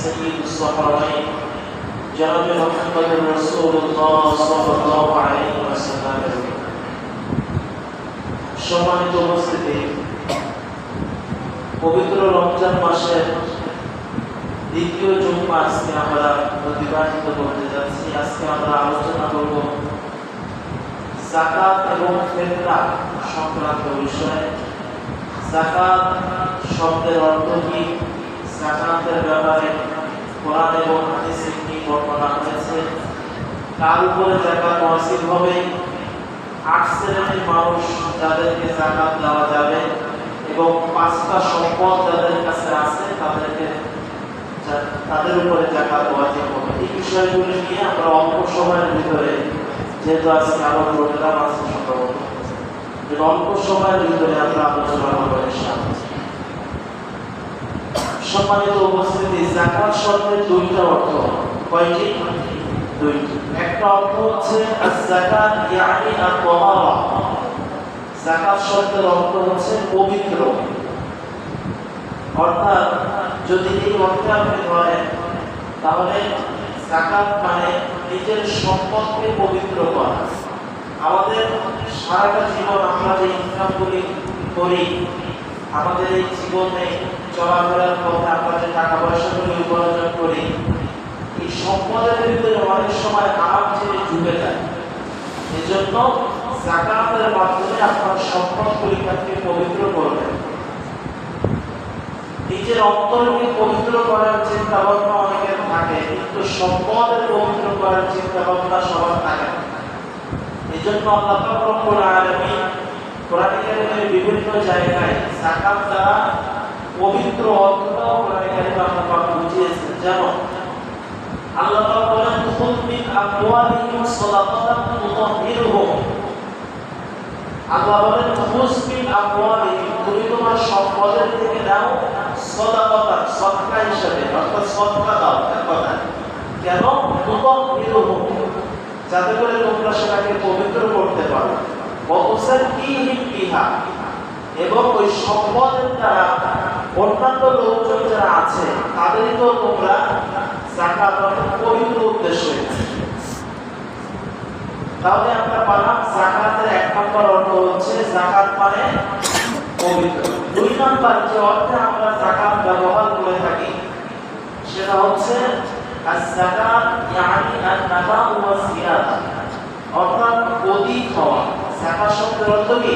মুকমিন সৈয়দ الصحراءين جناب محمد رسول الله صلى الله عليه وسلم সম্মানিত উপস্থিতি পবিত্র রমজান মাসের দ্বিতীয় জুম্মা আজকে আমরা অতিবাহিত করতে যাচ্ছি আজকে আমরা আলোচনা করব জাকাত এবং ফেতরা সংক্রান্ত বিষয়ে জাকাত শব্দের অর্থ কি জাকাতের ব্যাপারে কোরআন এবং হাদিসে কি বর্ণনা হয়েছে? কার উপরে জাকাত ওয়াজিব হবে? আট শ্রেণির মানুষ যাদেরকে জাকাত দেওয়া যাবে এবং পাঁচটা সম্পদ যাদের কাছে আছে, তাদেরকে তাদের উপরে জাকাত ওয়াজিব হবে। এই বিষয়গুলি নিয়ে আমরা অল্প সময়ের ভিতরে, যেহেতু আজকে আমার প্রোগ্রাম আছে সম্ভবত অল্প সময়ের ভিতরে আমরা আলোচনা করব সম্মানিত উপস্থিতি জাকাত শব্দের দুইটা অর্থ কয়টি? দুইটি। একটা অর্থ হচ্ছে জাকাত ইয়ানি আর জাকাত শব্দের অর্থ হচ্ছে পবিত্র। অর্থাৎ যদি এই অর্থে আপনি ধরেন, তাহলে জাকাত মানে নিজের সম্পদকে পবিত্র করা। আমাদের সারাটা জীবন আমরা যে ইনকামগুলি করি, আমাদের এই জীবনে চলাফেরার পথে আমরা যে টাকা পয়সাগুলি উপার্জন করি। এই সম্পদের ভিতরে অনেক সময় আরাম ছেড়ে ঢুকে যায়। এই জন্য জাকাতের মাধ্যমে আপনার সম্পদগুলিকে পবিত্র করবেন। নিজের অন্তরকে পবিত্র করার চিন্তা ভাবনা অনেকের থাকে, কিন্তু সম্পদের পবিত্র করার চিন্তা ভাবনা সবার থাকে এই আল্লাহ রব্বুল আলামিন বিভিন্ন জায়গায় যাকাত দ্বারা পবিত্র অর্থটাও কোরআন কারিমে আল্লাহ পাক বুঝিয়েছেন, যেমন আল্লাহ পাক বলেন খুদ মিন আমওয়ালিহিম সাদাকাতান আল্লাহ বলেন খুদ মিন তুমি তোমার সম্পদের থেকে দাও সাদাকাতান সদকা হিসেবে, অর্থাৎ সদকা দাও, এক কথা কেন? তুতাহহিরুহুম যাতে করে তোমরা সেটাকে পবিত্র করতে পারো। এবং ওই সম্পদের দ্বারা অন্যান্য লোকজন যারা আছে তাদেরকেও তোমরা জাকাত পবিত্র উদ্দেশ্যে। তাহলে আমরা পালাম জাকাতের এক নম্বর অর্থ হচ্ছে জাকাত মানে পবিত্র। দুই নম্বর যে অর্থে আমরা জাকাত ব্যবহার করে থাকি, সেটা হচ্ছে অর্থাৎ অধিক হওয়া। জাকাত শব্দের অর্থ কি?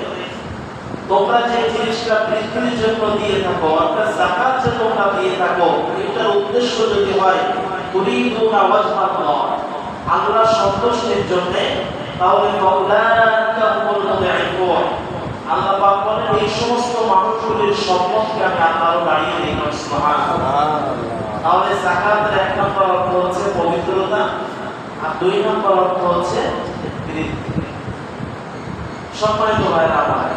তোমরা যে জিনিসটা বৃদ্ধির জন্য দিয়ে থাকো, অর্থাৎ জাকাত যে তোমরা দিয়ে থাকো, এটার উদ্দেশ্য যদি হয় তুরিদুনা ওয়াজহাল্লাহ আল্লাহ সন্তুষ্টির জন্য, তাহলে আল্লাহ এই সমস্ত মানুষগুলির সম্পদকে আমি বাড়িয়ে দিই সুবহানাল্লাহ। তাহলে জাকাতের এক নম্বর অর্থ হচ্ছে পবিত্রতা, আর দুই নম্বর অর্থ হচ্ছে সম্মানিত ভাইরা আমার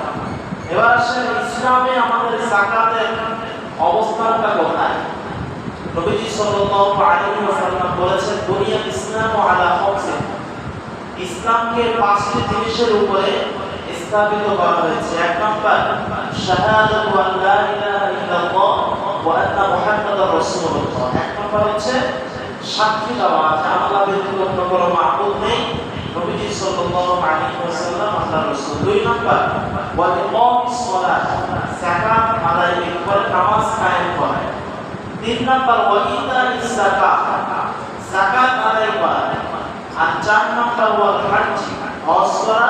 এবার আসেন, ইসলামে আমাদের জাকাতের অবস্থানটা কোথায়? নবীজি সাল্লাল্লাহু আলাইহি ওয়াসাল্লাম বলেছেন দুনিয়া ইসলাম ও আলা খামসে ইসলামকে পাঁচটি জিনিসের উপরে স্থাপিত করা হয়েছে। এক নম্বর, শাহাদাতু আল্লা ইলাহা ইল্লাল্লাহ ওয়া আন্না মুহাম্মাদার রাসূলুল্লাহ। এক নম্বর হচ্ছে, সাক্ষী দেওয়া যে আল্লাহ ব্যতীত কোনো মাবুদ নেই। নবীজি সাল্লাল্লাহু আলাইহি ওয়াসাল্লাম রাসূল দুই নাম্বার ওয়া ইকামিস সালাত যাকাত আদায় করে নামাজ কায়েম করা তিন নাম্বার, ওয়া ইতাইস যাকাত যাকাত আদায় করা আর চার নাম্বার ওয়া হজ হজ করা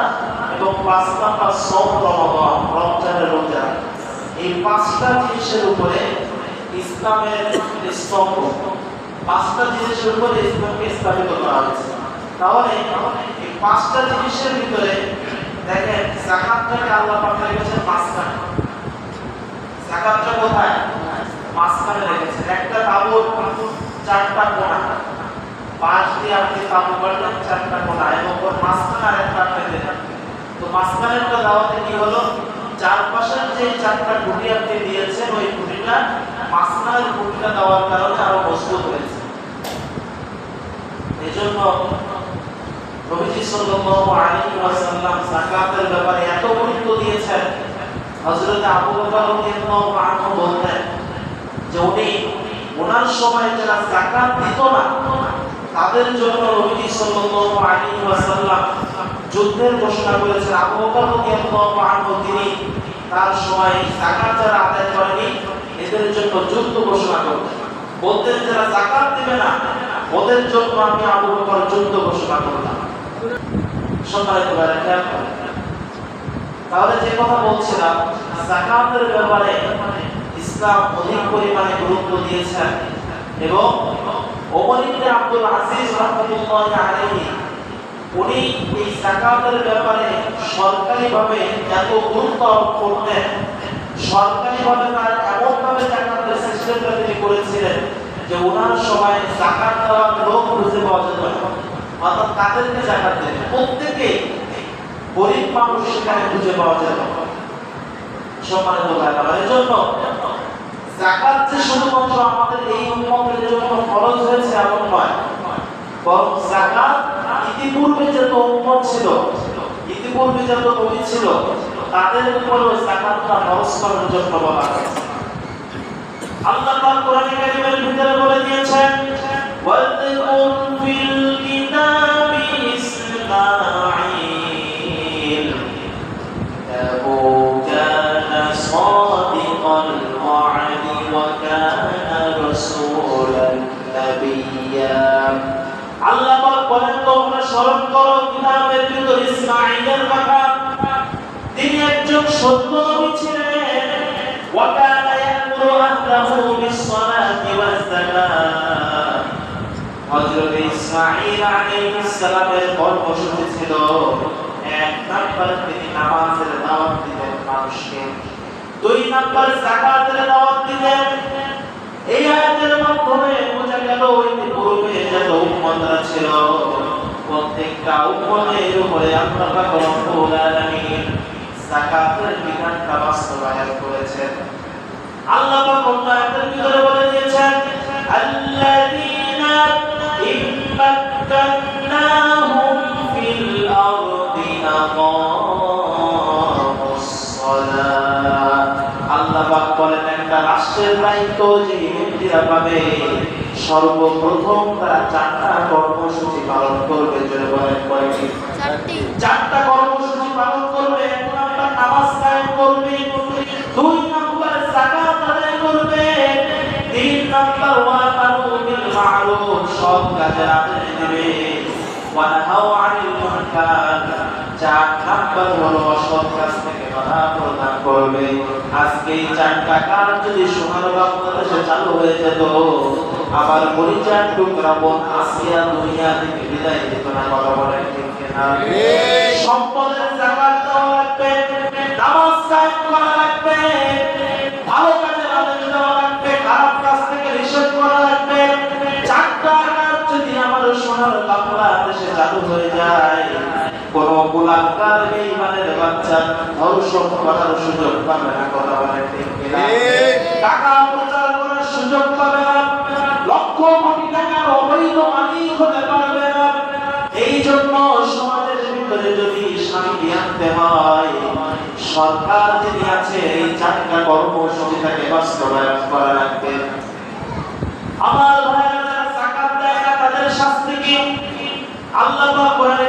এবং পাঁচ নাম্বার সম রমাদান রমজানের রোজা। এই পাঁচটা জিনিসের উপরে ইসলামের স্তম্ভ পাঁচটা জিনিসের উপরে ইসলামকে স্থাপিত করা হয়েছে। তাহলে পাঁচটা জিনিসের ভিতরে দেখেন জাকাতটাকে আল্লাহ পাক রেখেছেন মাঝখানে জাকাতটা কোথায়? মাঝখানে রেখেছেন একটা তাবুর চারটা কোণা পাঁচ দিয়ে আপনি তাবু করলেন চারটা কোণা এবং ওর মাঝখানে আরেকটা আপনি দিলেন তো মাঝখানেরটা দাওয়াতে কি হলো? চারপাশের যে চারটা খুঁটি আপনি দিয়েছেন, ওই খুঁটিটা মাঝখানের খুঁটিটা দেওয়ার কারণে আরও মজবুত হয়েছে। এজন্য নবীজি সাল্লাল্লাহু আলাইহি ব্যাপারে এত গুরুত্ব দিয়েছেন। হযরত যে উনি ওনার সময় যারা তাদের জন্য যুদ্ধের ঘোষণা করেছেন। আবু বকর রাদিয়াল্লাহু তার সময় যাকাত যারা আদায় করেনি, এদের জন্য যুদ্ধ ঘোষণা করতেন বলতেন, যারা যাকাত দিবে না, ওদের জন্য আমি আবু বকর যুদ্ধ ঘোষণা করলাম সম্মানিত করেন। তাহলে যে কথা বলছিলাম যাকাতের ব্যাপারে ইসলাম অধিক পরিমাণে গুরুত্ব দিয়েছেন এবং ওমর আব্দুল আজিজ রাহমাতুল্লাহি আলাইহি, উনি এই যাকাতের ব্যাপারে সরকারিভাবে এত গুরুত্ব আরোপ করতেন। সরকারিভাবে তার এমনভাবে জাকাতের সিস্টেমটা তিনি করেছিলেন যে ওনার সময় জাকাত দেওয়ার লোক খুঁজে পাওয়া যেত অর্থাৎ তাদেরকে জাকাত দেবে প্রত্যেকে গরিব মানুষ সেখানে খুঁজে পাওয়া যেত সম্মানিত ভাইরা এর জন্য জাকাত যে শুধুমাত্র আমাদের এই উম্মতের জন্য ফরজ হয়েছে এমন নয়, বরং জাকাত ইতিপূর্বে যত উম্মত ছিল, ইতিপূর্বে যত নবী ছিল, তাদের উপরেও জাকাতটা ফরজ করার জন্য বলা হয়েছে। আল্লাহ পাক কোরআনে কারীমের ভিতরে বলে দিয়েছেন আল্লাহ তিনি একজন কর্মসূচি ছিল এক নাম্বার তিনি নামাজের দাওয়াত দিতেন মানুষকে। দুই নাম্বার যাকাতের দাওয়াত দিতেন এই আয়াতের মাধ্যমে বোঝা গেল ওই পূর্বে যত উম্মতরা ছিল। প্রত্যেকটা উম্মতের উপরে আল্লাহ রব্বুল আলামিন যাকাতের বিধানটা বাস্তবায়ন করেছেন। আল্লাহ পাক অন্য আয়াতের ভিতরে বলে দিয়েছেন, আল্লাযীনা ইম্মাক্কান্নাহুম ফিল আরদি আকামুস রাষ্ট্রের দায়িত্ব যে ব্যক্তিরা পাবে। সর্বপ্রথম তারা চারটা কর্মসূচি পালন করবে জোরে বলেন কয়েকটি চারটা। কর্মসূচি পালন করবে এক নাম্বার নামাজ কায়েম করবে দুই নাম্বার যাকাত আদায় করবে তিন নাম্বার ওয়াতানু বিল মা'রুফ সৎ কাজের আদেশ দিবে। ওয়া নাহাউ আনিল মুনকার চার নাম্বার হলো অসৎ কাজ থেকে বাধা প্রদান করবে। আজকে চারটা কাজ যদি সোনার বাংলাদেশে চালু হয়ে যেত আবার পরিচার টুকরা বোন আসিয়া দুনিয়া থেকে বিদায় দিত না কথা বলেন সম্পদের জাকাত দেওয়া লাগবে নামাজ কায়েম করা লাগবে ভালো কাজের আদেশ দেওয়া লাগবে খারাপ কাজ থেকে নিষেধ করা লাগবে। চারটা কাজ যদি আমার সোনার বাংলা দেশে চালু হয়ে যায় কোন গোলাকার বেঈমানের বাচ্চা। ধর্ষণ করার সুযোগ পাবে না কথা বলে ঠিক টাকা প্রচার করার সুযোগ পাবে না। লক্ষ কোটি টাকার অবৈধ মালিক হতে পারবে না। এই জন্য সমাজের ভিতরে যদি শান্তি আনতে হয় সরকার যিনি আছে এই চারটা কর্মসূচিটাকে বাস্তবায়ন করা লাগবে। আমার ভাইরা যারা যাকাত দেয় না তাদের শাস্তি কি? আল্লাহ কোরআনে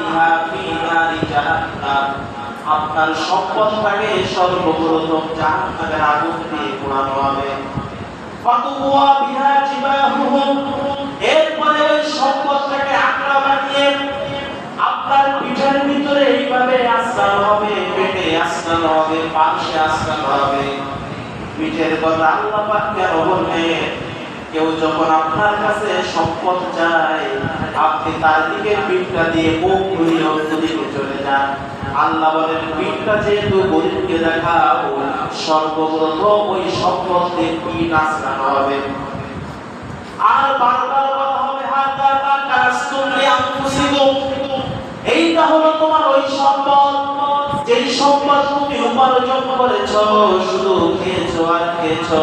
জাহান্নাম আপনার সম্পদটাকে সর্বপ্রথম জাহান্নামের আগুন দিয়ে পোড়ানো হবে। ফাতুয়া বিহা জিবাহুম এরপরে সম্পদটাকে আকড়া বানিয়ে আপনার পিঠের ভিতরে এইভাবে আস্তানো হবে, পেটে আস্তানো হবে পাশে আস্তানো হবে। পিঠের কথা আল্লাহ পাক কেন বললেন? কেউ যখন আপনার কাছে সম্পদ চায়, আপনি তার দিকে পিঠটা দিয়ে মুখ ঘুরিয়ে অন্যদিকে চলে যান। আল্লাহ বলেন, পিঠটা যেহেতু গরিবকে দেখাও, সর্বপ্রথম ওই সম্পদ দিয়ে পিঠ আশ্রানো হবে? আর বারবার এইটা হলো তোমার ওই সম্পদ। যেই সম্পদ তুমি উপার্জন করেছ, শুধু খেয়েছো আর খেয়েছো।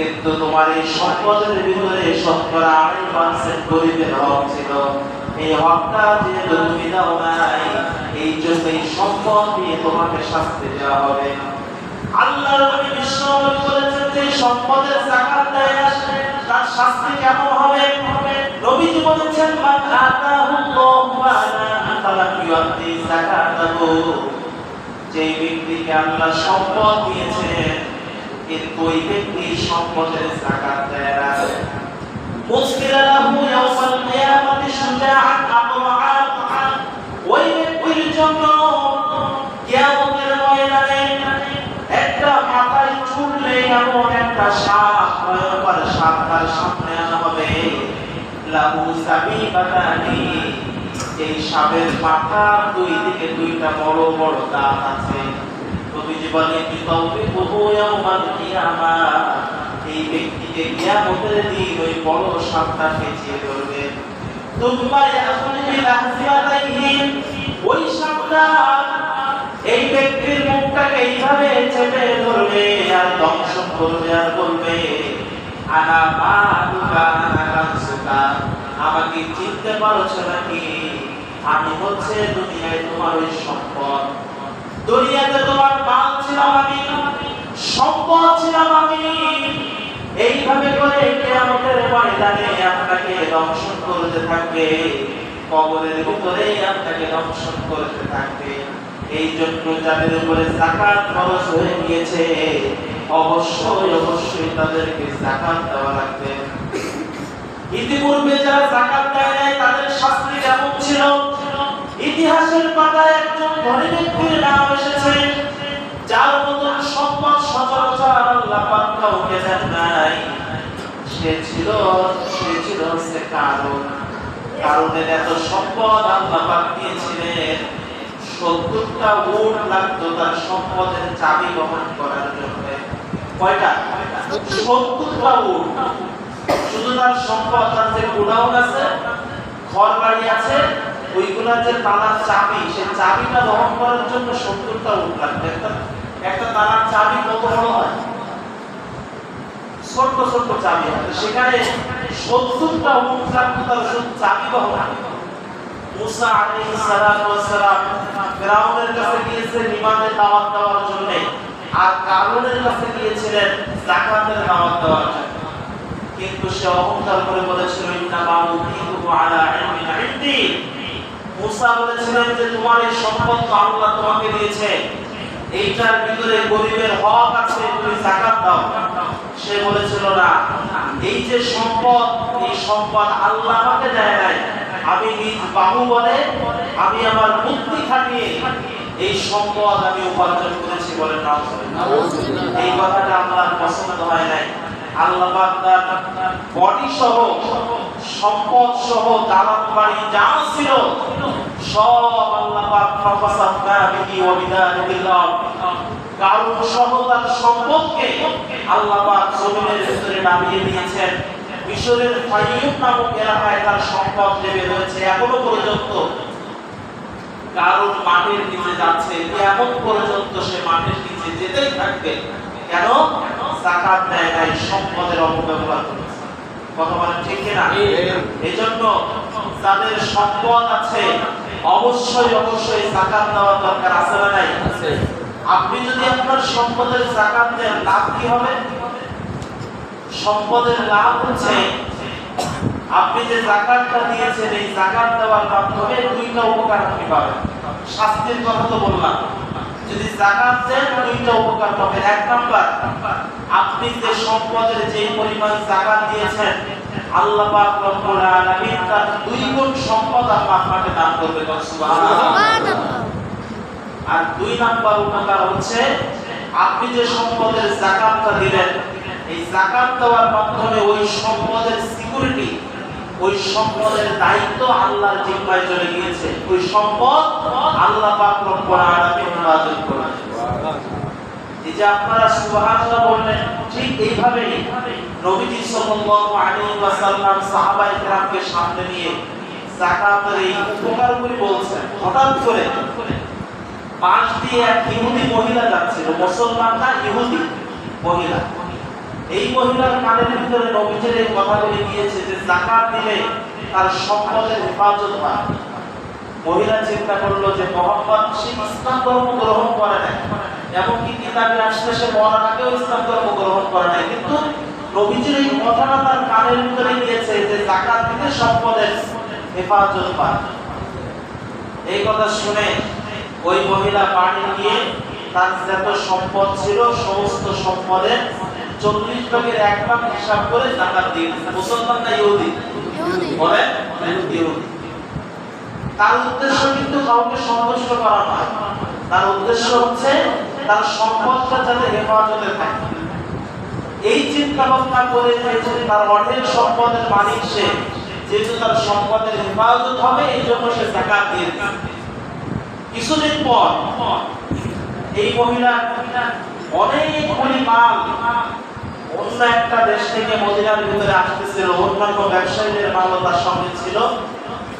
কিন্তু তোমার এই সম্পদের ভিতরে শতকরা আড়াই পার্সেন্ট গরিবের হক ছিল। এই হকটা যেহেতু তুমি দাও নাই, এই জন্য এই সম্পদ দিয়ে তোমাকে শাস্তি দেওয়া হবে। আল্লাহর নবী যে সম্পদের যাকাত দেয় না তার শাস্তি কেমন হবে? বলেছেন, মান আতাহুল্লাহু মালা ফালাম ইউআতি যাকাতাহু যে ব্যক্তিকে আল্লাহ সম্পদ দিয়েছেন কিন্তু ব্যক্তি সম্পদের যাকাত দেয় না মুসকিল লাহু ইয়াউমাল কিয়ামাতি শুজাআন আকরাআ ওই ব্যক্তির জন্য কিয়ামতের ময়দানে একটা মাথায় চুল এমন একটা সাপ, ভয়ঙ্কর সাপ তার সামনে আনা হবে লাহু সাবিবাতানি, এই সাপের মাথার দুই দিকে দুইটা বড় বড় দাঁত আছে। কিয়ামা এই ব্যক্তিকে কিয়ামতের দিন ওই বড় সাপটা ধরবে। ওই সাপটা এই ব্যক্তির মুখটাকে এইভাবে চেপে ধরবে। আর দংশন করবে আর বলবে আনা মালুকা আনা আমাকে চিনতে পারছ নাকি আমি হচ্ছে দুনিয়ায় তোমার ওই সম্পদ। দুনিয়াতে তোমার মাল ছিলাম আমি সম্পদ ছিলাম আমি এইভাবে করে কিয়ামতের ময়দানে আপনাকে দংশন করতে থাকবে, কবরের ভিতরে আপনাকে দংশন করতে থাকবে। এই জন্য যাদের উপরে জাকাত খরচ হয়ে গিয়েছে, অবশ্যই অবশ্যই তাদেরকে জাকাত দেওয়া লাগবে। ইতিপূর্বে যারা জাকাত দেয় নাই, তাদের শাস্তি কেমন ছিল ইতিহাসের পাতায় একজন ধনী ব্যক্তির নাম এসেছে, যার মতন সম্পদ সচরাচর আল্লাহ পাক কাউকে দেন নাই। সে ছিল সে ছিল সে কারণ। কারণের এত সম্পদ আল্লাহ পাক দিয়েছিলেন, সত্তরটা উট লাগতো তার সম্পদের চাবি বহন করার জন্য। কয়টা? সত্তরটা উট। শুধু তার সম্পদ তার যে গোডাউন আছে ঘর বাড়ি আছে ওইগুলা যে তালার চাবি সে চাবিটা বহন করার জন্য সত্তরটা লাগবে একটা তালার চাবি কত বড় হয়? ছোট্ট ছোট্ট চাবি হয়। সেখানে সত্তরটা শুধু চাবি বহন কাছে গিয়েছিলেন দাওয়াত দেওয়ার জন্য। কিন্তু সে অহংকার করে বলেছিল ইন্না মুসা বলেছিলেন যে, তোমার এই সম্পদ তো আল্লাহ তোমাকে দিয়েছে। এইটার ভিতরে গরিবের হক আছে, তুমি যাকাত দাও। সে বলেছিল, না, এই যে সম্পদ, এই সম্পদ আল্লাহ আমাকে দেয় নাই। আমি নিজ বাহু বলে, আমি আমার মুক্তি খাটিয়ে এই সম্পদ আমি উপার্জন করেছি বলে না এই কথাটা আল্লাহর পছন্দ হয় নাই। আল্লাহ বডি সহ সম্পদ সহ দালান বাড়ি যা ছিল, সব আল্লাহ পাক ফাফাসাফনা বিহি ওয়া বিদালিল্লাহ কারণ সহ তার সম্পদকে আল্লাহ পাক জমিনের ভিতরে নামিয়ে দিয়েছেন। মিশরের ফাইয়ুম নামক এলাকায় তার সম্পদ লেবে রয়েছে, এখনও পর্যন্ত। কারণ মাটির নিচে যাচ্ছে, কেমন পর্যন্ত সে মাটির নিচে যেতেই থাকবে? কেন? জাকাত দেয় নাই, সম্পদের অপব্যবহার করেছে। কথা বলেন ঠিক কিনা? এই জন্য যাদের সম্পদ আছে অবশ্যই অবশ্যই জাকাত দেওয়া দরকার আছে না নাই? আপনি যদি আপনার সম্পদের জাকাত দেন লাভ কি হবে? সম্পদের লাভ হচ্ছে আপনি যে জাকাতটা দিয়েছেন এই জাকাত দেওয়ার মাধ্যমে দুইটা উপকার আপনি পাবেন। শাস্তির কথা তো বললাম। যদি জাকাত দেন দুইটা উপকার পাবেন। এক নাম্বার আপনি যে সম্পদের যে পরিমাণ জাকাত দিয়েছেন আল্লাহ পাক রব্বুল আলামিন তার দুই গুণ সম্পদ আপনাকে দান করবে সুবহানাল্লাহ। আর দুই নাম্বার উপকার হচ্ছে আপনি যে সম্পদের জাকাতটা দিলেন এই জাকাত দেওয়ার মাধ্যমে ওই সম্পদের সিকিউরিটি ওই সম্পদের দায়িত্ব আল্লাহর জিম্মায় চলে গিয়েছে। ওই সম্পদ আল্লাহ পাক রব্বুল আলামিন হেফাজত এই যে আপনারা সুবহানাল্লাহ বললেন, ঠিক নবীজি সাল্লাল্লাহু আলাইহি ওয়াসাল্লাম সাহাবায়ে কেরামকে সামনে নিয়ে যাকাতের এই উপকারগুলি বলছেন। হঠাৎ করে পাশ দিয়ে এক ইহুদি মহিলা যাচ্ছিল। মুসলমান না, ইহুদি মহিলা। এই মহিলার কানের ভিতরে নবীজির এই কথাগুলি গিয়েছে যে যাকাত দিলে তার সম্পদের হেফাজত হয়। মহিলা চিন্তা করল যে মোহাম্মদ সে ইসলাম ধর্ম গ্রহণ করে নাই। এমনকি কিতাবে আসলে সে মরার ইসলাম ধর্ম গ্রহণ করে নাই। কিন্তু নবীজির এই কথাটা তার কানের ভিতরে গিয়েছে যে জাকাত দিলে সম্পদের হেফাজত পায় এই কথা শুনে ওই মহিলা বাড়ি গিয়ে তার যত সম্পদ ছিল সমস্ত সম্পদের চল্লিশ ভাগের এক ভাগ হিসাব করে জাকাত দিয়ে মুসলমান না ইহুদি? বলেন ইহুদি। তার উদ্দেশ্য কিন্তু কাউকে সন্তুষ্ট করা নয়। তার উদ্দেশ্য হচ্ছে তার সম্পদটা যাতে হেফাজতে থাকে। এই চিন্তা ভাবনা করে যে তার অনেক সম্পদের মালিক সে, যেহেতু তার সম্পদের হেফাজত হবে, এই জন্য সে জাকাত দিয়ে কিছুদিন পর, এই মহিলা অনেকগুলি মাল অন্য একটা দেশ থেকে মদিনার ভিতরে আসতেছিল। অন্যান্য ব্যবসায়ীদের মালও তার সঙ্গে ছিল।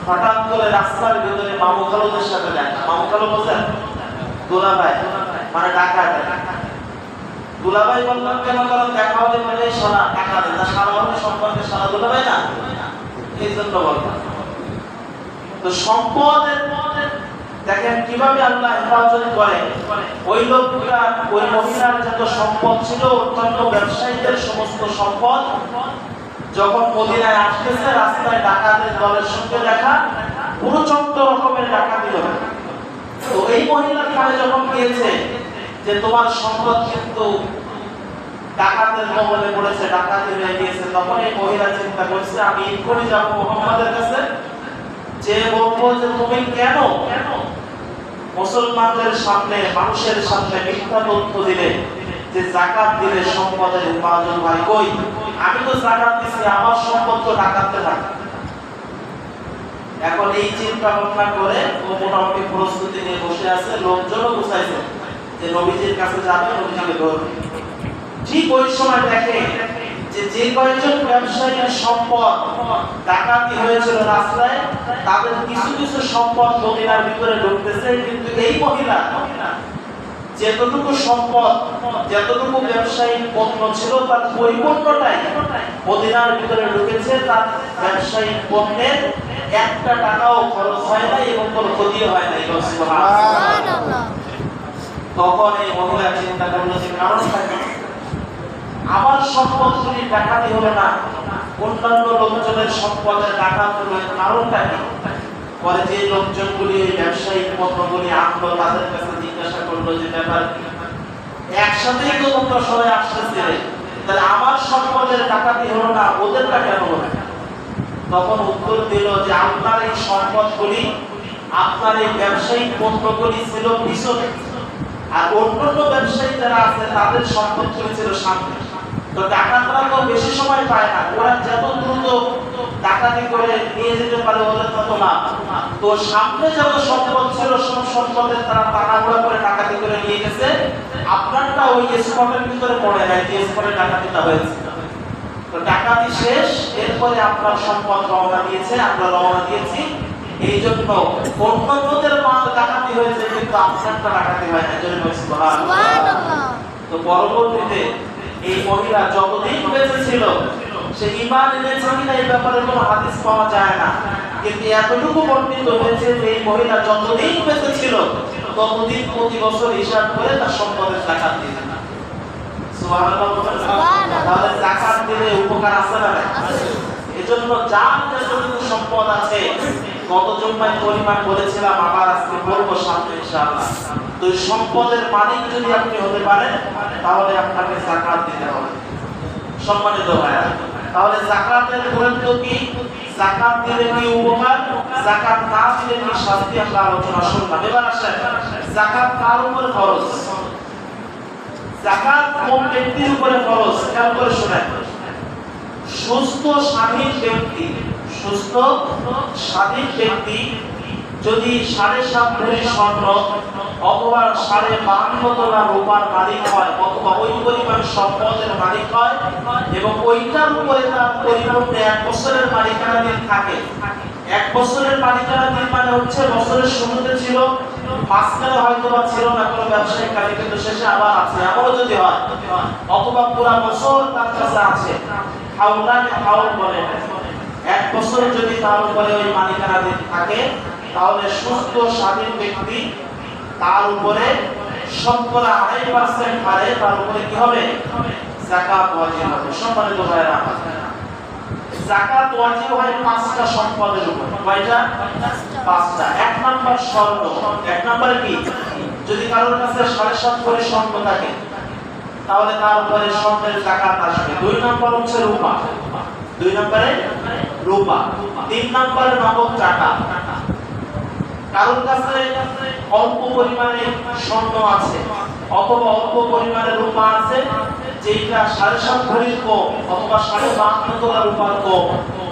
হঠাৎ করে রাস্তার ভিতরে মামু খালুদের সাথে দেখা। মামু খালু বলছেন দুলাভাই মানে টাকা দুলাভাই বললাম, কেন কারণ দেখা মানে টাকা দেয়। সম্পর্কে দুলাভাই না? এই জন্য বললাম। তো সম্পদের দেখেন কীভাবে আল্লাহ হেফাজত করে। ওই লোকটা, ওই মহিলার যত সম্পদ ছিল অত্যন্ত ব্যবসায়ীদের সমস্ত সম্পদ যখন মদিনায় আসতেছে, রাস্তায় ডাকাতের দলের সঙ্গে দেখা, পুরো চক্র রকমের ডাকাতি হবে তো এই মহিলার কানে যখন গিয়েছে যে তোমার সম্পদ কিন্তু ডাকাতের কবলে পড়েছে ডাকাতি হয়ে গিয়েছে। তখন এই মহিলা চিন্তা করছে, আমি এক্ষুনি যাব মোহাম্মদের কাছে? যে বলব যে, তুমি কেন? মুসলমানদের সামনে, মানুষের সামনে মিথ্যা তথ্য দিলে, যে জাকাত দিলে সম্পদের উপার্জন হয়। কই? আমি তো জাকাত দিছি, আমার সম্পদ তো ডাকাতে থাকে এখন এই চিন্তা ভাবনা করে ও মোটামুটি প্রস্তুতি নিয়ে বসে আছে, লোকজনও বুঝাইছে যে নবীজির কাছে যাবে ধরবে। ঠিক ওই সময় দেখে যে যে কয়েকজন সম্পদ ডাকাতি হয়েছিল রাস্তায়, তাদের কিছু কিছু সম্পদ মদিনার ভিতরে ঢুকতেছে, কিন্তু এই মহিলা যেতটুকু সম্পদ, যতটুকু ব্যবসায়িক পণ্য ছিল, তার পরিপূর্ণটাই মদিনার ভিতরে ঢুকেছে। তার ব্যবসায়িক পণ্যের একটা টাকাও খরচ হয় না এবং কোনো ক্ষতিও হয় না তখন এই মহিলা চিন্তা করল যে কারণ থাকে আমার সম্পদগুলি ডাকাতি হলো না। অন্যান্য লোকজনের সম্পদের ডাকাত হলো কারণটা কি? পরে যে লোকজনগুলি ওই ব্যবসায়িক পণ্যগুলি আনলো, তাদের কাছে জিজ্ঞাসা করল যে ব্যাপার একসাথেই তো তোমরা সবাই আসতেছিলে। তাহলে আমার সম্পদের ডাকাতি হলো না, ওদেরটা কেন হলো? তখন উত্তর দিল যে আপনার এই সম্পদগুলি, আপনার এই ব্যবসায়িক পণ্যগুলি ছিল পিছনে। আর অন্যান্য ব্যবসায়ী যারা আছে, তাদের সম্পদগুলি ছিল সামনে। তো ডাকাতরা তো বেশি সময় পায় না। ওরা যত দ্রুত ডাকাতি করে নিয়ে যেতে পারে, ওদের তত লাভ। তো সামনে যত সম্পদ ছিল, সব সম্পদের তারা তাড়াহুড়া করে ডাকাতি করে নিয়ে গেছে। আপনারটা ওই স্পটের ভিতরে পড়ে নাই যে স্পটে ডাকাতিটা হয়েছে। তো ডাকাতি শেষ, এরপরে আপনার সম্পদ রওনা দিয়েছে, আমরা রওনা দিয়েছি। এই জন্য অন্যদের মাল ডাকাতি হয়েছে কিন্তু আপনারটা ডাকাতি হয় না জন্য তো পরবর্তীতে এই মহিলা যতদিন বেঁচে ছিল সে ইমান এনেছে কিনা এই ব্যাপারে কোনো হাদিস পাওয়া যায় না। কিন্তু এতটুকু বর্ণিত হয়েছে যে এই মহিলা যতদিন বেঁচে ছিল ততদিন প্রতি বছর হিসাব করে তার সম্পদের জাকাত দিতেন না? তাহলে দিলে উপকার আছে না এজন্য যার সম্পদ আছে গত জন্মায় পরিমাণ বলেছিলাম, আবার আজকে বলব সামনে ইনশাআল্লাহ। তো সম্পদের মালিক যদি আপনি হতে পারেন, তাহলে আপনাকে জাকাত দিতে হবে। সম্মানিত ভাইয়া, তাহলে জাকাতের গুরুত্ব কি? জাকাত দিলে কি উপকার? জাকাত না দিলে কি শাস্তি? আমরা আলোচনা শুনলাম। এবার আসেন, জাকাত কার উপর খরচ জাকাত কোন ব্যক্তির উপরে খরচ খেয়াল করে শুনেন। সুস্থ স্বাধীন ব্যক্তি সুস্থ, স্বাধীন ব্যক্তি, যদি সাড়ে সাত ভরি স্বর্ণ, অথবা সাড়ে বাহান্ন তোলা রূপার মালিক হয়, অথবা ওই পরিমাণ সম্পদের মালিক হয়, এবং ওইটার উপরে তার পরিবর্তে এক বছরের মালিকানাধীন থাকে। এক বছরের মালিকানাধীন মানে হচ্ছে বছরের শুরুতে ছিল, মাঝখানে হয়তো বা ছিল না, কোনো ব্যবসায়িক কাজে, কিন্তু শেষে আবার আছে এমনও যদি হয়, অথবা পুরা বছর তার কাছে আছে। হাউল বলে এক বছর যদি তার উপরে ওই মালিকানাধীন থাকে, তাহলে সুস্থ, স্বাধীন ব্যক্তি তার উপরে আড়াই পার্সেন্ট হারে তার উপরে কি হবে? জাকাত ওয়াজিব হবে। সম্মানিত জাকাত ওয়াজিব হয় পাঁচটা সম্পদের উপর। কয়টা? পাঁচটা। এক স্বর্ণ। এক কি? যদি কারোর কাছে সাড়ে সাত করে স্বর্ণ থাকে, তাহলে তার উপরে স্বর্ণের জাকাত আসবে। দুই নাম্বার হচ্ছে রূপা। দুই নম্বরে রূপা, তিন নম্বরে নগদ টাকা কারোর কাছে অল্প পরিমাণে স্বর্ণ আছে, অথবা অল্প পরিমাণে রূপা আছে যেটা সাড়ে সাত ভরির কম, অথবা সাড়ে বাহান্ন তোলা রূপার কম।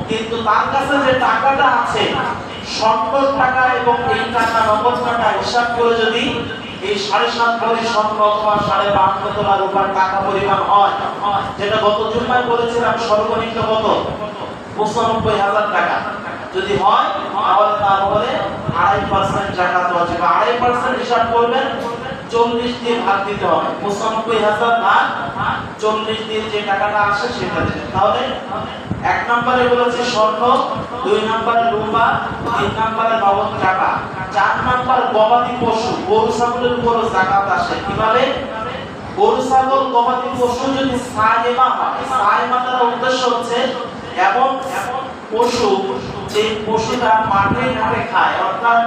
কিন্তু তার কাছে যে টাকাটা আছে, স্বর্ণ টাকা এবং এই টাকা নগদ টাকা হিসাব করে যদি এই সাড়ে সাত ভরি স্বর্ণ অথবা সাড়ে বাহান্ন তোলা রূপার টাকা পরিমাণ হয়, যেটা গত জুম্মায় বলেছিলাম সর্বনিম্ন কত? পঁচানব্বই হাজার টাকা। যদি হয়, তাহলে তার উপরে আড়াই পার্সেন্ট টাকা আড়াই পার্সেন্ট হিসাব করবেন, চল্লিশ দিয়ে ভাগ দিতে হবে। পঁচানব্বই হাজার চল্লিশ দিয়ে যে টাকাটা আসে সেটা তাহলে এক নম্বরে বলেছে স্বর্ণ, দুই নম্বরে তিন নম্বরে টাকা, চার নম্বর গবাদি পশু, গরু, ছাগলের উপরও জাকাত আসে। কীভাবে? গরু, ছাগল, গবাদি পশু যদি সায়েমা হয় সায়েমা দ্বারা উদ্দেশ্য হচ্ছে এমন পশু, যে পশুটা মাঠে ঘাটে খায়, অর্থাৎ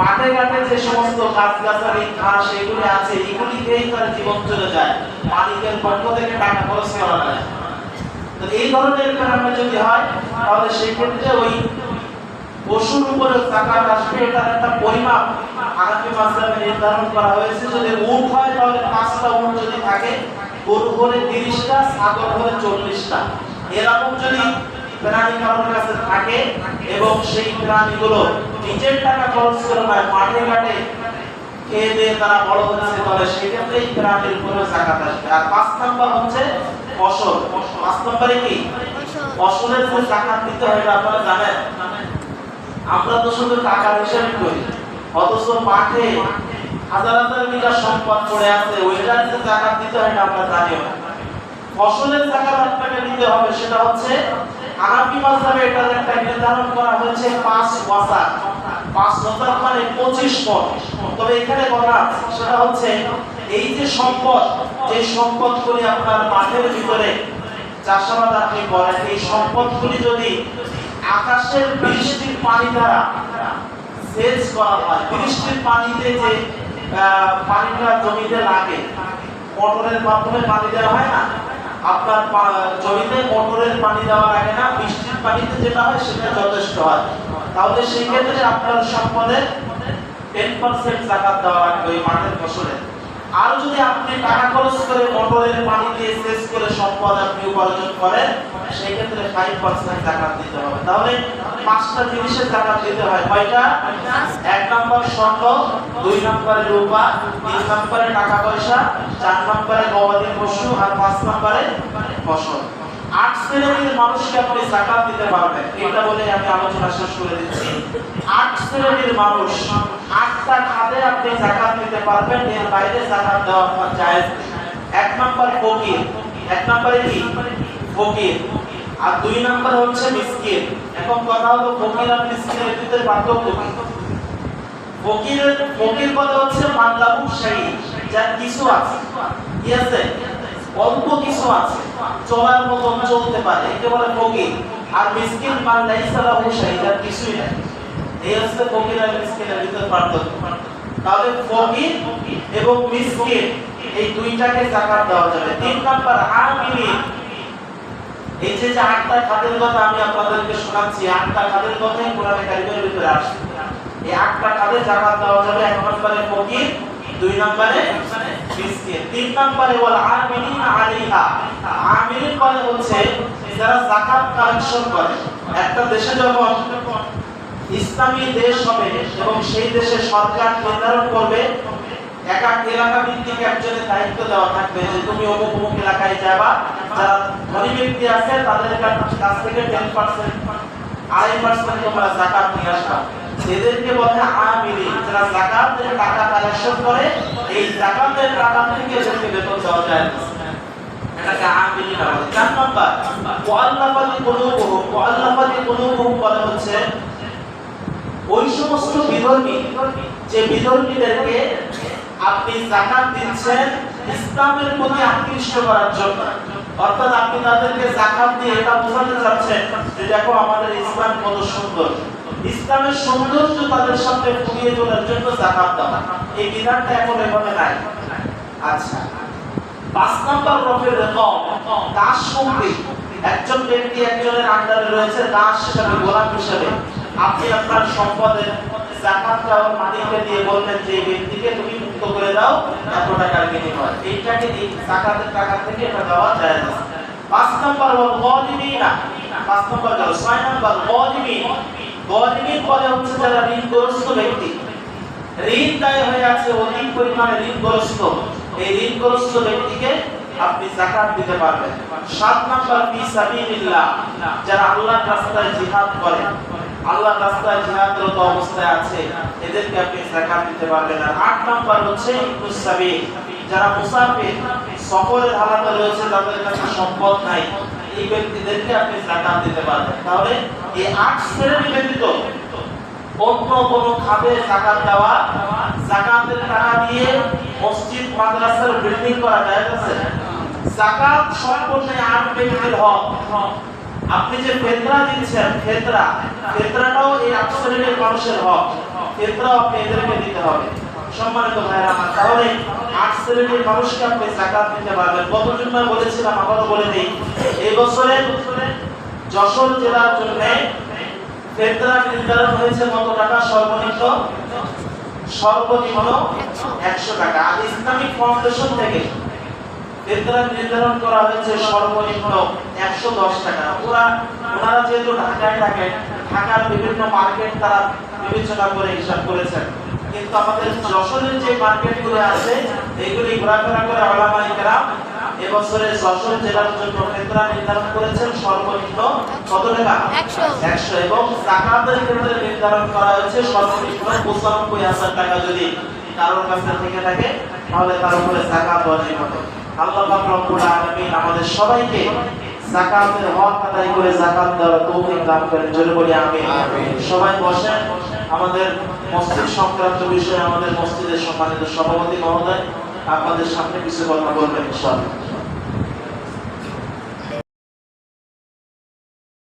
মাঠে ঘাটে যে সমস্ত গাছগাছালি, ঘাস এগুলি আছে এগুলি খেয়েই তার জীবন চলে যায়। মালিকের পক্ষ থেকে টাকা খরচ করা যায়। তো এই ধরনের কারণে যদি হয়, তাহলে সেই ক্ষেত্রে ওই পশুর উপরে আসবে, এটার একটা পরিমাপ নির্ধারণ করা হয়েছে যদি হয়, তাহলে পাঁচটা যদি থাকে, গরু হলে তিরিশটা, ছাগল হলে চল্লিশটা। এরকম যদি প্রাণী কারোর কাছে থাকে এবং সেই প্রাণীগুলো নিজের টাকা খরচ করে নয় মাঠে ঘাটে খেয়ে দিয়ে তারা বড় হচ্ছে তাহলে সেক্ষেত্রে এই প্রাণীর উপরে জাকাত আসবে। আর পাঁচ নাম্বার হচ্ছে ফসল। পাঁচ নম্বরে কি? ফসলের যে জাকাত দিতে হয় আপনারা জানেন, আমরা তো শুধু টাকার হিসাবে করি, অথচ মাঠে হাজার হাজার বিঘা সম্পদ পড়ে আছে, ওইটার যে জাকাত দিতে হয় না আমরা জানিও না। ফসলের জাকাত আপনাকে দিতে হবে, সেটা হচ্ছে আনাবি মাযহাবে এটার একটা নির্ধারণ করা হয়েছে পাঁচ ওয়াসাক পাঁচ ওয়াসাক মানে পঁচিশ পদ। তবে এখানে কথা সেটা হচ্ছে এই যে সম্পদ, যে সম্পদগুলি আপনার মাঠের ভিতরে চাষাবাদ আপনি করেন, এই সম্পদগুলি যদি আকাশের বৃষ্টির পানি দ্বারা সেচ করা হয়, বৃষ্টির পানিতে যে পানিটা জমিতে লাগে, মোটরের মাধ্যমে পানি দেওয়া হয় না? আপনার জমিতে মোটরের পানি দেওয়া লাগে না, বৃষ্টির পানিতে যেটা হয় সেটা যথেষ্ট হয়। তাহলে সেই ক্ষেত্রে আপনার সম্পদের টেন পার্সেন্ট জাকাত দেওয়া লাগবে ওই মাঠের ফসলে। আর যদি আপনি টাকা খরচ করে মোটরের পানি দিয়ে সেচ করে সম্পদ আপনি উপার্জন করেন সেই ক্ষেত্রে পার্সেন্ট জাকাত দিতে হবে। তাহলে পাঁচটা জিনিসের জাকাত দিতে হয়। কয়টা? এক নম্বর স্বর্ণ, দুই নম্বরে রূপা, তিন নম্বরে টাকা পয়সা, চার নম্বরে গবাদি পশু, আর পাঁচ নম্বরে ফসল। আট শ্রেণির মানুষকে আপনি জাকাত দিতে পারবেন। এটা বলে আমি আলোচনা শেষ করে দিচ্ছি। আট শ্রেণির মানুষ আটটা খাতে আপনি জাকাত পারবেন, এর বাইরে জাকাত দেওয়া আপনার এক নম্বর ফকির। এক নম্বরে কি? ফকির। আর দুই নম্বর হচ্ছে এখন কথা হলো, ফকির আর ভিতরে পার্থক্য কি? ফকির ফকির হচ্ছে যার কিছু আছে। কি আছে? অল্প কিছু আছে। চলার মতন চলতে পারে। একে বলে ফকির। আর মিসকিন মান লাইসা লাহু যার কিছুই নাই। এই ফকির আর মিসকিনের ভিতরে পার্থক্য। তাহলে ফকির এবং মিসকিন এই দুইটাকে যাকাত দেওয়া যাবে। তিন নাম্বার আমিলি এই যে যে আটটা খাদের কথা আমি আপনাদেরকে শোনাচ্ছি, আটটা খাদের কথাই কোরআনে কারিমের ভিতরে আসছে। এই আটটা খাদে জাকাত দেওয়া যাবে এক নম্বরে ফকির দুই নম্বরে মিসকিন তিন নম্বরে ওয়াল আমিলিনা আলাইহা। আমিলিন মানে হচ্ছে যারা জাকাত কালেকশন করে। একটা দেশে যখন ইসলামী দেশ হবে এবং সেই দেশে সরকার নির্ধারণ করবে, এক এক এলাকা ভিত্তিক একজনের দায়িত্ব দেওয়া থাকবে। যে তুমি অমুক অমুক এলাকায় যাবা, যারা ধনী ব্যক্তি আছে, তাদের কাছ- থেকে টেন পার্সেন্ট আড়াই পার্সেন্ট তোমরা জাকাত নিয়ে আসবা। বলে আমিলি যারা জাকাতের টাকা কালেকশন করে, এই জাকাতের টাকা থেকে এদেরকে বেতন দেওয়া যায়। এটাকে আমিলি না বলে। চার নম্বর মুআল্লাফাতি কুলুবুহুম। মুআল্লাফাতি কুলুবুহুম হচ্ছে ওই সমস্ত বিধর্মী যে বিধর্মীদেরকে আপনি জাকাত দিচ্ছেন ইসলামের প্রতি আকৃষ্ট করার জন্য। অর্থাৎ আপনি তাদেরকে জাকাত দিয়ে এটা বোঝাতে চাচ্ছেন যে দেখো আমাদের ইসলাম কত সুন্দর। ইসলামের সৌন্দর্য তাদের সামনে ফুটিয়ে তোলার জন্য জাকাত দেওয়া। এই বিধানটা এখন এভাবে নাই। আচ্ছা। পাঁচ নম্বর রফের রেকম, দাস মুক্তি একজন ব্যক্তি একজনের আন্ডারে রয়েছে, দাস হিসাবে, গোলাম হিসাবে। আপনি আপনার সম্পদের জাকাত মালিককে দিয়ে বললেন যে ব্যক্তিকে তুমি মুক্ত করে দাও, এত টাকার বিনিময়। এইটাকে এই জাকাতের টাকা থেকে এটা দেওয়া যায় না। পাঁচ নম্বর হল পাঁচ নম্বর গেল, ছয় নম্বর বলে হচ্ছে যারা ঋণগ্রস্ত ব্যক্তি। ঋণ দায় হয়ে আছে অধিক পরিমাণে ঋণগ্রস্ত। এই ঋণগ্রস্ত ব্যক্তিকে আপনি যাকাত দিতে পারবেন। সাত নাম্বার, ফি সাবিলিল্লাহ। যারা আল্লাহর রাস্তায় জিহাদ করে। আল্লাহর রাস্তায় জিহাদরত অবস্থায় আছে, এদেরকে আপনি যাকাত দিতে পারবেন আর আট নাম্বার হচ্ছে ইবনুস যারা মুসাফির সফরের হালাতে রয়েছে, তাদের কাছে সম্পদ নাই। এই ব্যক্তিদেরকে আপনি যাকাত দিতে পারবেন। তাহলে এই আট শ্রেণি ব্যতীত অন্য কোনো খাবে জাকাত দেওয়া জাকাতের টাকা দিয়ে মসজিদ, মাদ্রাসার বিল্ডিং করা যায় আছে জাকাত সম্পূর্ণ আট ব্যক্তির হক। আপনি যে ফেতরা দিচ্ছেন ফেতরা ফেতরাটাও এই আট শ্রেণির মানুষের হক। ফেতরাও আপনি এদেরকে দিতে হবে। সম্মানিত ভাইরা আমার, তাহলে আট শ্রেণির মানুষকে আপনি জাকাত দিতে পারবেন। গত জুম্মায় বলেছিলাম, আবারও বলে দিই, এই বছরে যশোর জেলার জন্য ফেতরা নির্ধারণ হয়েছে কত টাকা? সর্বনিম্ন সর্বনিম্ন একশো টাকা। আর ইসলামিক ফাউন্ডেশন থেকে ফেতরা নির্ধারণ করা হয়েছে সর্বনিম্ন একশো দশ টাকা। ওরা ওনারা যেহেতু ঢাকায় থাকেন ঢাকার বিভিন্ন মার্কেট তারা বিবেচনা করে হিসাব করেছেন। কিন্তু আমাদের যশোরের যে মার্কেটগুলো আছে এইগুলি ঘোরাফেরা করে আলামাইকেরা এবছরে যশোর জেলার জন্য নির্ধারণ করেছেন সর্বনিম্ন কত টাকা? একশো। এবং জাকাতের ক্ষেত্রে নির্ধারণ করা হয়েছে সর্বনিম্ন পঁচানব্বই হাজার টাকা যদি কারোর কাছে থেকে থাকে তাহলে তার উপরে জাকাত ওয়াজিব হবে আল্লাহ পাক রব্বুল আলামিন আমাদের সবাইকে হক আদায় করে দেওয়ার তৌফিক দান করেন। জোরে বলি আমিন। সবাই বসেন। আমাদের মসজিদ সংক্রান্ত বিষয়ে আমাদের মসজিদের সম্মানিত সভাপতি মহোদয় আপনাদের সামনে কিছু কথা বলবেন ইনশাআল্লাহ।